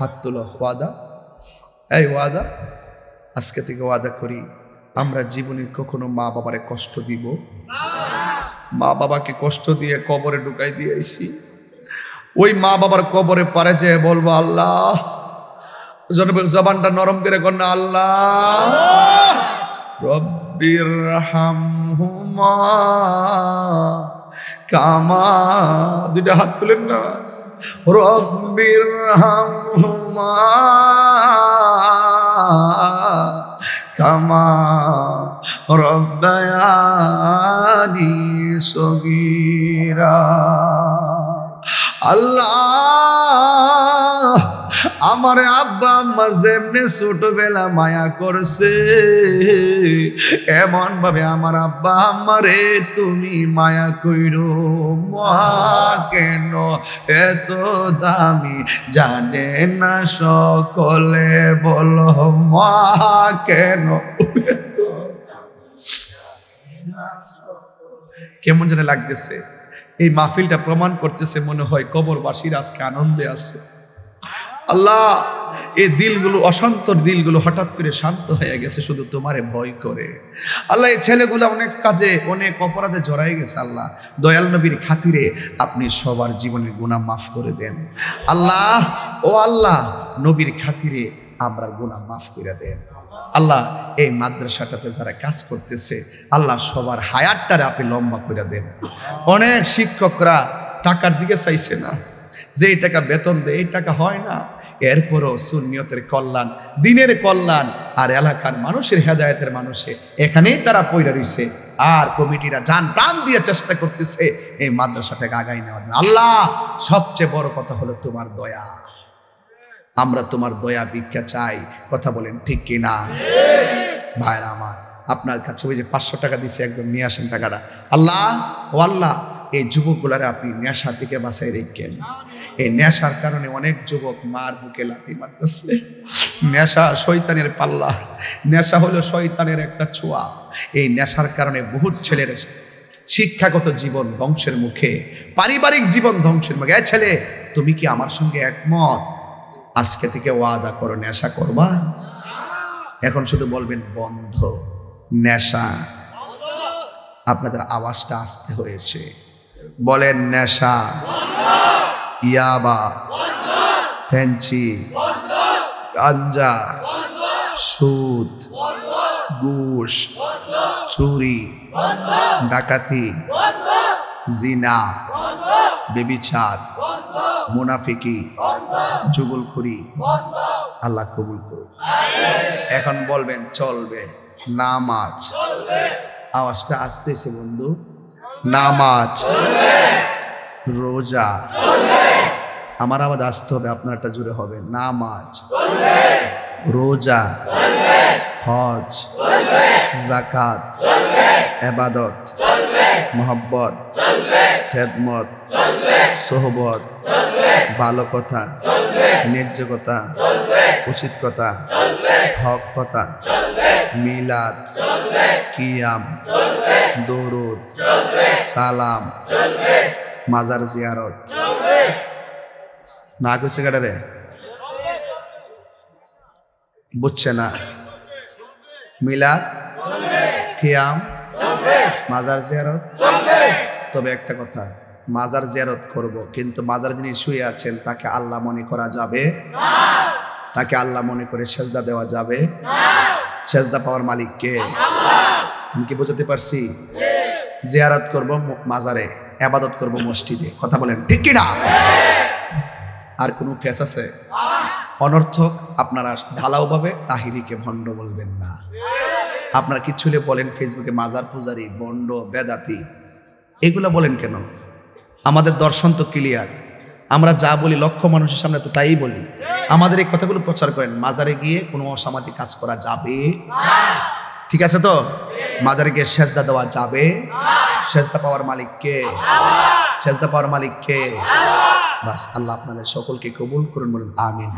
হাত তোলো, ওয়াদা। এই ওয়াদা, আজকে থেকে ওয়াদা করি, আমরা জীবনে কখনো মা বাবারে কষ্ট দিব। মা বাবাকে কষ্ট দিয়ে কবরে ঢুকাই দিয়ে দিয়েছি ওই মা বাবার কবরে পারে যে বলব, আল্লাহ জবানটা নরম করে কন্যা আল্লাহ। রব্বির কামা দুইটা হাত তুলেন না? রব্বির হামহুমা কামা রব্বায়ানি সগীরা। আল্লাহ আমার আব্বা আম্মা যেমনে ছোটবেলা মায়া করছে এমন ভাবে আমার আব্বা আম্মারে তুমি মায়া কইরো। মহা কেন এত দামি? জানে না সকলে বলো, মহা কেন? কেমন যেন লাগতেছে। এই মাহফিলটা প্রমাণ করতেছে মনে হয় কবরবাসীর আজকে আনন্দে আছে। আল্লাহ, এই দিলগুলো, অশান্তর দিলগুলো হঠাৎ করে শান্ত হয়ে গেছে, শুধু তোমারে ভয় করে। আল্লাহ, এই ছেলেগুলো অনেক কাজে, অনেক অপরাধে জড়াই গেছে, আল্লাহ। দয়াল নবীর খাতিরে আপনি সবার জীবনের গুণা মাফ করে দেন। আল্লাহ, ও আল্লাহ, নবীর খাতিরে আমরা গুণা মাফ করে দেন। আল্লাহ, এই মাদ্রাসাটাতে যারা কাজ করতেছে, আল্লাহ সবার হায়াতটারে আপনি লম্বা করে দেন। অনেক শিক্ষকরা টাকার দিকে চাইছে না। যে টাকা বেতন দেয়, এই টাকা হয় না। এরপরও সুন্নিয়তের কল্যাণ, দিনের কল্যাণ আর এলাকার মানুষের হেদায়তের মানুষে এখানেই তারা পয়রা রয়েছে আর কমিটিরা যান প্রাণ দিয়ে চেষ্টা করতেছে এই মাদ্রাসাটাকে আগাই নেওয়ার। আল্লাহ, সবচেয়ে বড় কথা হলো তোমার দয়া। আমরা তোমার দয়া ভিক্ষা চাই। কথা বলেন ঠিক কিনা ভাইরা আমার, আপনার কাছে ওই যে পাঁচশো টাকা দিছে, একদম নিয়ে আসেন টাকাটা। আল্লাহ, ও আল্লাহ এই যুবকগুলারে আপনি নেশার দিকে বাঁচাই রেখেন। এই নেশার কারণে অনেক যুবক মার বুকে লাথি মারতেছে। নেশা শয়তানের পাল্লা। নেশা হলো শয়তানের একটা ছোঁয়া। এই নেশার কারণে বহুত ছেলের শিক্ষাগত জীবন ধ্বংসের মুখে, পারিবারিক জীবন ধ্বংসের মুখে। এ ছেলে, তুমি কি আমার সঙ্গে একমত? আজকে থেকে ওয়াদা করো, নেশা করবা? এখন শুধু বলবেন, বন্ধ, নেশা। আপনাদের আওয়াজটা আসতে হয়েছে। বলেন নেশা। ইয়াবা। ফেঞ্চি। গাঞ্জা। সুদ। ঘুষ। চুরি। ডাকাতি। জিনা। বেবিচার। মুনাফিকি। যুগলখুরি। আল্লাহ কবুল করুক। এখন বলবেন, চলবে। নামাজ। আওয়াজটা আসতেছে বন্ধু। নামাজ। রোজা। আমার আওয়াজ আসতে হবে আপনারটা জুড়ে হবে। নামাজ। রোজা। হজ। জাকাত। এবাদত। মোহব্বত। খেদমত। সোহবত। ভালো কথা। ন্যায্য কথা। উচিত কথা। হক কথা। মিলাদ, কিয়াম, দরুদ, সালাম, মাজার জিয়ারত। না কইছে গাড়ারে বুঝছে না। মিলাদ, কিয়াম, মাজার জিয়ারত। তবে একটা কথা, মাজার জিয়ারত করব, কিন্তু মাজার যিনি শুয়ে আছেন, তাকে আল্লাহ মনে করা যাবে? তাকে আল্লাহ মনে করে সেজদা দেওয়া যাবে? সেজদা পাওয়ার মালিক কে? আমি কি বোঝাতে পারছি? জিয়ারত করব মাজারে, আবাদত করব মসজিদে, কথা বলেন, ঠিক কিনা? আর কোনো ফেস আছে? অনর্থক আপনারা ঢালাওভাবে তাহিরিকে ভণ্ড বলবেন না। আপনারা কিচ্ছু হলে বলেন, ফেসবুকে মাজার পূজারি, বন্ড, বেদাতি, এগুলো বলেন কেন? আমাদের দর্শন তো ক্লিয়ার আমরা যা বলি লক্ষ মানুষের সামনে তো তাই বলি। আমাদের এই কথাগুলো প্রচার করেন, মাজারে গিয়ে কোনো অসামাজিক কাজ করা যাবে? ঠিক আছে তো? মাজারে গিয়ে সেজদা দেওয়া যাবে? সেজদা পাওয়ার মালিককে সেজদা পাওয়ার মালিককে বাস, আল্লাহ আপনাদের সকলকে কবুল করুন বলুন, আমিন।